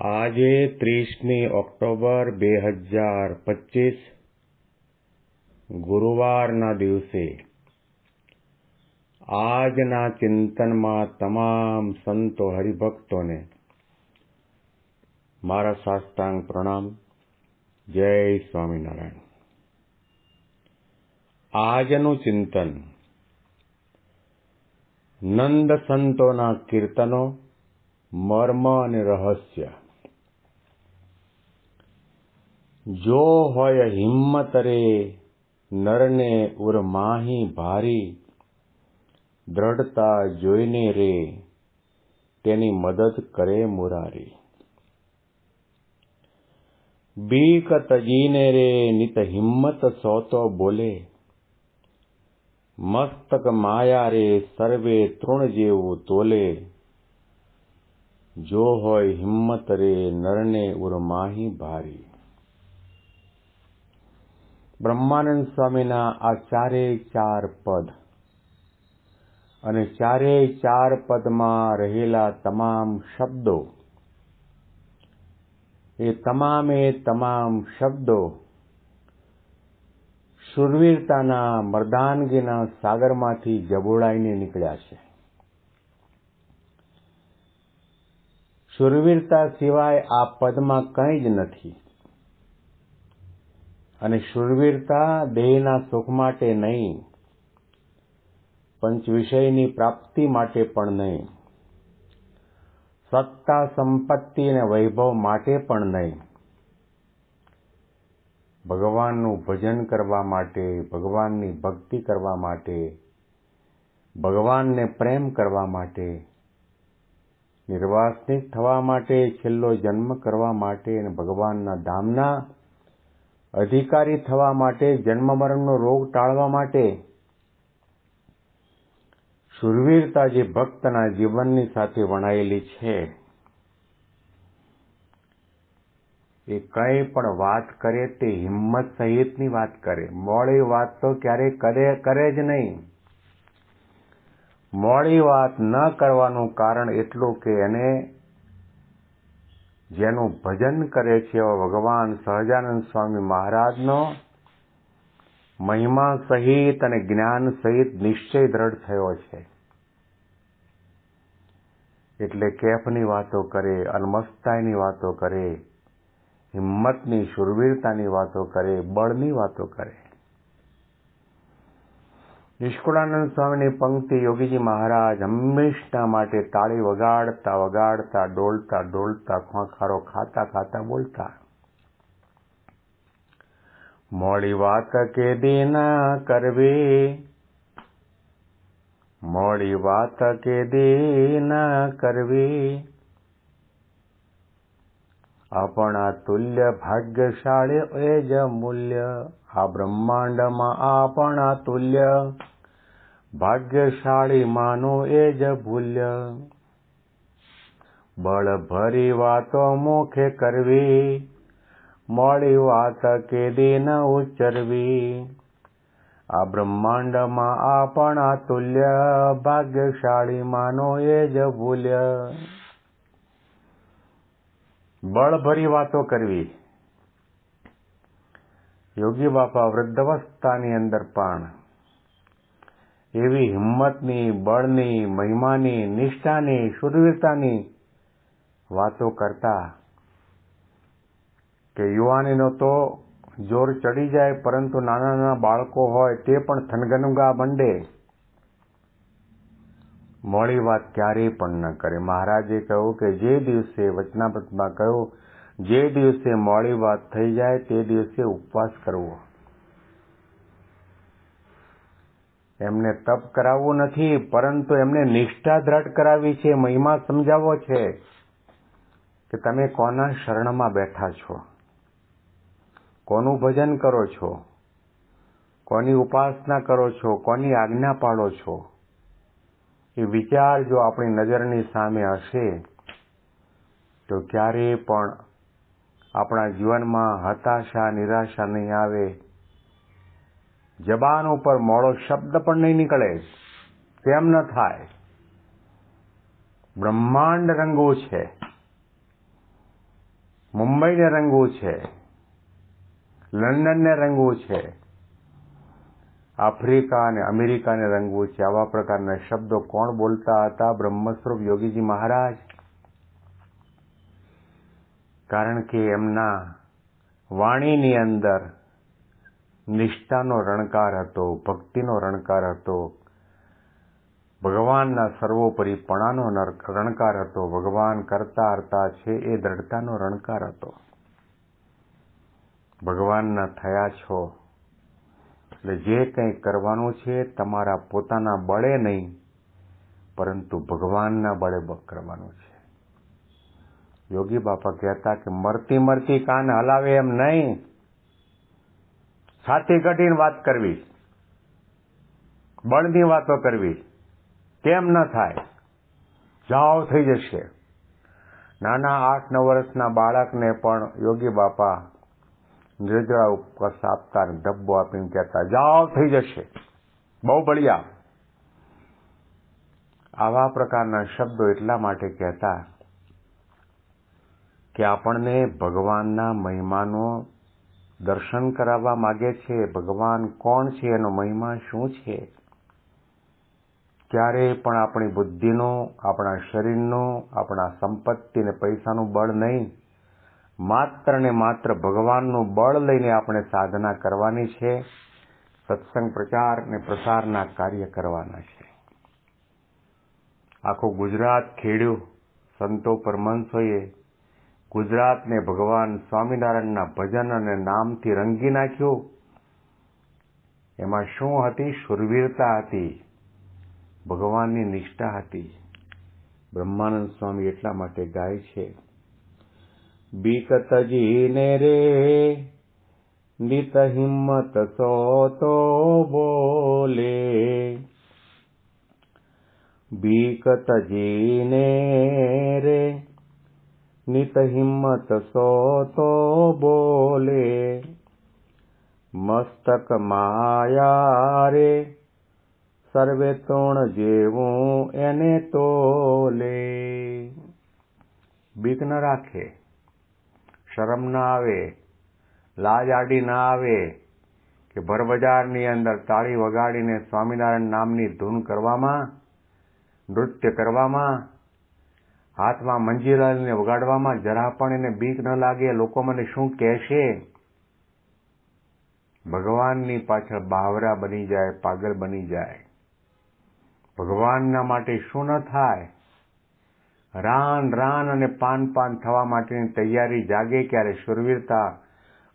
આજે ત્રીસમી ઓક્ટોબર બે હજાર પચીસ, ગુરુવારના દિવસે આજના ચિંતનમાં તમામ સંતો હરિભક્તોને મારા સાષ્ટાંગ પ્રણામ. જય સ્વામિનારાયણ. આજનું ચિંતન નંદ સંતોના કીર્તનો, મર્મ અને રહસ્ય જો હોય હિંમત રે નરને ઉર માહી ભારી, દ્રઢતા જોઈને રે, તેની મદદ કરે મુરારી. બીક તજીને રે, નિત હિંમત સોતો બોલે. મસ્તક માયા રે, સર્વે તૃણ જેવું તોલે. જો હોય હિંમત રે નરને ઉર માહી ભારી. બ્રહ્માનંદ સ્વામીના આ ચારેય ચાર પદ. અને ચારેય ચાર પદમાં રહેલા તમામ શબ્દો, એ તમામે તમામ શબ્દો શુરવીરતાના મર્દાનગીના સાગરમાંથી જબોળાઈને નીકળ્યા છે. શુરવીરતા સિવાય આ પદમાં કંઈ જ નથી. અને શુરવીરતા દેહના સુખ માટે નહીં, પંચ વિષયની પ્રાપ્તિ માટે પણ નહીં, સત્તા, સંપત્તિ અને વૈભવ માટે પણ નહીં. ભગવાનનું ભજન કરવા માટે, ભગવાનની ભક્તિ કરવા માટે, ભગવાનને પ્રેમ કરવા માટે નિર્વાસનિક થવા માટે, છેલ્લો જન્મ કરવા માટે અને ભગવાનના ધામના અધિકારી થવા માટે જન્મ મરણનો રોગ ટાળવા માટે સુરવીરતા જે ભક્તના જીવનની સાથે વણાયેલી છે, એ કંઈ પણ વાત કરે તે હિંમત સહિતની વાત કરે. મોડી વાત તો ક્યારેય કરે કરે જ નહીં. મોડી વાત ન કરવાનું કારણ એટલું કે એને જેનું ભજન કરે છે એવા ભગવાન સહજાનંદ સ્વામી મહારાજનો, મહિમા સહિત અને જ્ઞાન સહિત નિશ્ચય દ્રઢ થયો છે. એટલે કેફની વાતો કરે, અનમસ્તાઈની વાતો કરે, હિંમતની, શુરવીરતાની વાતો કરે, બળની વાતો કરે. નિષ્કુળાનંદ સ્વામીની પંક્તિ યોગીજી મહારાજ હંમેશના માટે તાળી વગાડતા વગાડતા, ડોલતા ડોલતા, ખોખારો ખાતા ખાતા બોલતા. મોડી વાત કે દેના કરવે? મોડી વાત કે દેના કરવી? આપણા તુલ્ય ભાગ્યશાળી એજ મૂલ્ય. આ બ્રહ્માંડમાં આપણા તુલ્ય. ભાગ્યશાળી માનો એજ ભૂલ્ય. બળ ભરી વાતો મુખે કરવી. મોડી વાત કે દિન ઉચ્ચરવી. આ બ્રહ્માંડમાં આપણા તુલ્ય. ભાગ્યશાળી માનો એ ભૂલ્ય. બળભરી વાતો કરવી. યોગી બાપા વૃદ્ધાવસ્થાની અંદર પણ એવી હિંમતની, બળની, મહિમાની, નિષ્ઠાની શુરવીરતાની વાતો કરતા કે યુવાનીનો તો જોર ચડી જાય, પરંતુ નાના નાના બાળકો હોય તે પણ થનગનગા મંડે. મોડી વાત ક્યારેય પણ ન કરે. મહારાજે કહ્યું કે જે દિવસે વચનાપતમાં કહ્યું, જે દિવસે મોડી વાત થઈ જાય તે દિવસે ઉપવાસ કરવો. એમને તપ કરાવવું નથી, પરંતુ એમને નિષ્ઠા દ્રઢ કરાવી છે, મહિમા સમજાવવો છે કે તમે કોના શરણમાં બેઠા છો? કોનું ભજન કરો છો? કોની ઉપાસના કરો છો? કોની આજ્ઞા પાડો છો? એ વિચાર જો આપણી નજરની સામે હશે, તો ક્યારેય પણ આપણા જીવનમાં હતાશા, નિરાશા નહીં આવે. જબાન ઉપર મોડો શબ્દ પણ નહીં નીકળે. તેમ ન થાય. બ્રહ્માંડ રંગો છે. મુંબઈને રંગવું છે. લંડનને રંગવું છે. આફ્રિકા અને અમેરિકાને રંગવું છે આવા પ્રકારના શબ્દો કોણ બોલતા હતા? બ્રહ્મસ્વરૂપ યોગીજી મહારાજ. કારણ કે એમના વાણીની અંદર નિષ્ઠાનો રણકાર હતો, ભક્તિનો રણકાર હતો, ભગવાનના સર્વોપરીપણાનો રણકાર હતો, ભગવાન કરતા હરતા છે એ દ્રઢતાનો રણકાર હતો. ભગવાનના થયા છો એટલે જે કંઈ કરવાનું છે તમારા પોતાના બળે નહીં, પરંતુ ભગવાનના બળે કરવાનું છે. યોગી બાપા કહેતા કે મરતી મરતી કાન હલાવે એમ નહીં. છાતી કઢીને વાત કરવી. બળની વાતો કરવી. કેમ ન થાય? જાઓ થઈ જશે. નાના આઠ નવ વર્ષના બાળકને પણ યોગી બાપા નિર્જળા ઉપર સાપતા ડબ્બો આપીને કહેતા, જાઓ, થઈ જશે. બહુ બળિયા આવા પ્રકારના શબ્દો એટલા માટે કહેતા કે આપણને ભગવાનના મહિમાનો દર્શન કરાવવા માગે છે. ભગવાન કોણ છે? એનો મહિમા શું છે? ક્યારેય પણ આપણી બુદ્ધિનો, આપણા શરીરનો, આપણા સંપત્તિ ને પૈસાનું બળ નહીં. માત્ર ને માત્ર ભગવાનનું બળ લઈને આપણે સાધના કરવાની છે, સત્સંગ પ્રચાર ને પ્રસારના કાર્ય કરવાના છે. આખું ગુજરાત ખેડ્યું, સંતો પરમંશોએ ગુજરાતને ભગવાન સ્વામિનારાયણના ભજન અને નામથી રંગી નાખ્યું. એમાં શું હતી? શુરવીરતા હતી, ભગવાનની નિષ્ઠા હતી. બ્રહ્માનંદ સ્વામી એટલા માટે ગાય છે. બીક જીને રે નિત હિંમત સો તો બોલે બીક જીને રે નિત હિંમત સો તો બોલે મસ્તક માયા રે સર્વે તોણ જેવું એને તોલે બીક ન રાખે શરમ ના આવે, લાજ આડી ના આવે કે ભરબજારની અંદર તાળી વગાડીને સ્વામિનારાયણ નામની ધૂન કરવામાં, નૃત્ય કરવામાં, હાથમાં મંજીરાને વગાડવામાં જરા પણ એને બીક ન લાગે, લોકો મને શું કહેશે? ભગવાનની પાછળ બાવરા બની જાય, પાગલ બની જાય. ભગવાનના માટે શું ન થાય? રાન રાન અને પાન પાન થવા માટેની તૈયારી જાગે ક્યારે શુરવીરતા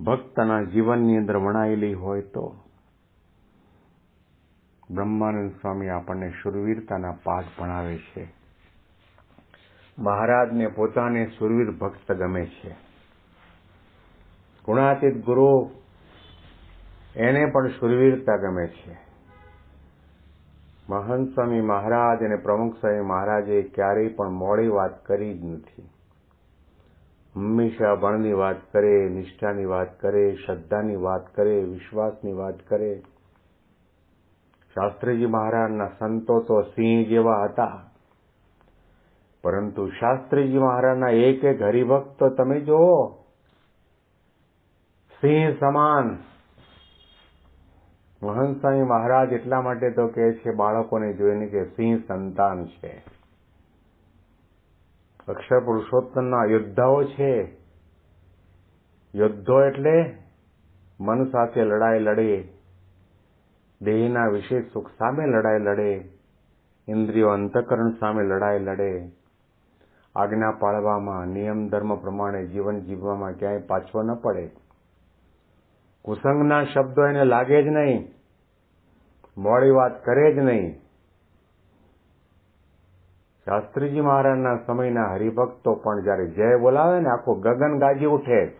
ભક્તના જીવનની અંદર વણાયેલી હોય તો? બ્રહ્માનંદ સ્વામી આપણને શુરવીરતાના પાઠ ભણાવે છે. મહારાજને પોતાને સુરવીર ભક્ત ગમે છે. ગુણાતીત ગુરુ એને પણ સુરવીરતા ગમે છે. મહંત મહારાજ અને પ્રમુખ સ્વામી મહારાજે ક્યારેય પણ મોડી વાત કરી જ નથી. હંમેશા બળની વાત કરે, નિષ્ઠાની વાત કરે, શ્રદ્ધાની વાત કરે, વિશ્વાસની વાત કરે. શાસ્ત્રીજી મહારાજના સંતો તો સિંહ જેવા હતા. પરંતુ શાસ્ત્રીજી મહારાજના એક એક હરિભક્ત તમે જુઓ. સિંહ સમાન મહંત મહારાજ એટલા માટે તો કહે છે, બાળકોને જોઈને કે સિંહ સંતાન છે. અક્ષર પુરુષોત્તમના યોદ્ધાઓ છે. યોદ્ધો એટલે મન સાથે લડાઈ લડે, દેહના વિશેષ સુખ સામે લડાઈ લડે, ઇન્દ્રિયો અંતકરણ સામે લડાઈ લડે. આજ્ઞા પાળવામાં, નિયમ ધર્મ પ્રમાણે જીવન જીવવામાં ક્યાંય પાછો ન પડે. કુસંગના શબ્દો એને લાગે જ નહીં. મોડી વાત કરે જ નહીં. શાસ્ત્રીજી મહારાજના સમયના હરિભક્તો પણ જયારે જય બોલાવે ને આખો ગગન ગાજી ઉઠે.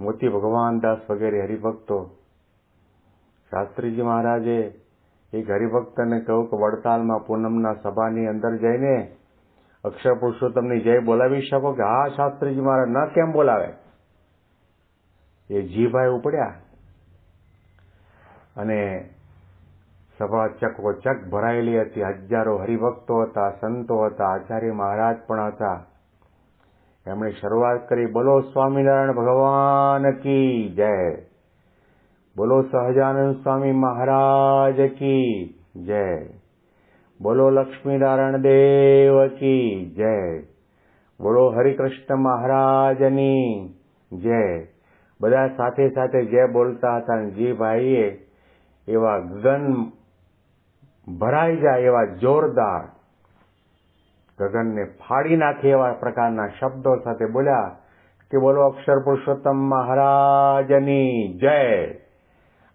મોતી ભગવાનદાસ વગેરે હરિભક્તો, શાસ્ત્રીજી મહારાજે એક હરિભક્તને કહ્યું કે વડતાલમાં પૂનમના સભાની અંદર જઈને અક્ષર પુરુષોત્તમની જય બોલાવી શકો કે હા, શાસ્ત્રીજી મહારાજ, ન કેમ બોલાવે? એ જીભાઈ ઉપડ્યા. અને સભા ચકો ચક ભરાયેલી હતી. હજારો હરિભક્તો હતા, સંતો હતા, આચાર્ય મહારાજ પણ હતા. એમણે શરૂઆત કરી, બોલો સ્વામિનારાયણ ભગવાન કી જય? બોલો સહજાનંદ સ્વામી મહારાજ કી જય? બોલો લક્ષ્મીનારાયણ દેવ કી જય? બોલો હરિકૃષ્ણ મહારાજની જય? બધા સાથે સાથે જય બોલતા હતા અને જી ભાઈએ, એવા ગગન ભરાઈ જાય એવા જોરદાર ગગનને ફાડી નાખે એવા પ્રકારના શબ્દો સાથે બોલ્યા કે બોલો અક્ષર પુરુષોત્તમ મહારાજની જય.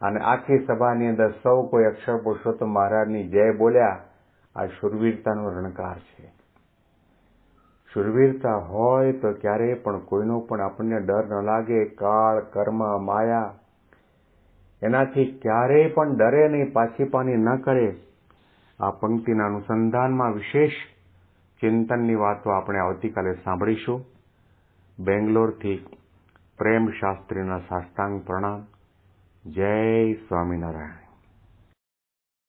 અને આખી સભાની અંદર સૌ કોઈ અક્ષર પુરુષોત્તમ મહારાજની જય બોલ્યા. આ શુરવીરતાનો રણકાર છે. શુરવીરતા હોય તો ક્યારેય પણ કોઈનો પણ આપણને ડર ન લાગે, કાળ, કર્મ, માયા. એનાથી ક્યારેય પણ ડરે નહીં, પાછી પાની ન કરે. આ પંક્તિના અનુસંધાનમાં વિશેષ ચિંતનની વાતો આપણે આવતીકાલે સાંભળીશું. બેંગ્લોરથી પ્રેમ શાસ્ત્રીના સાષ્ટાંગ પ્રણામ. જય સ્વામિનારાયણ.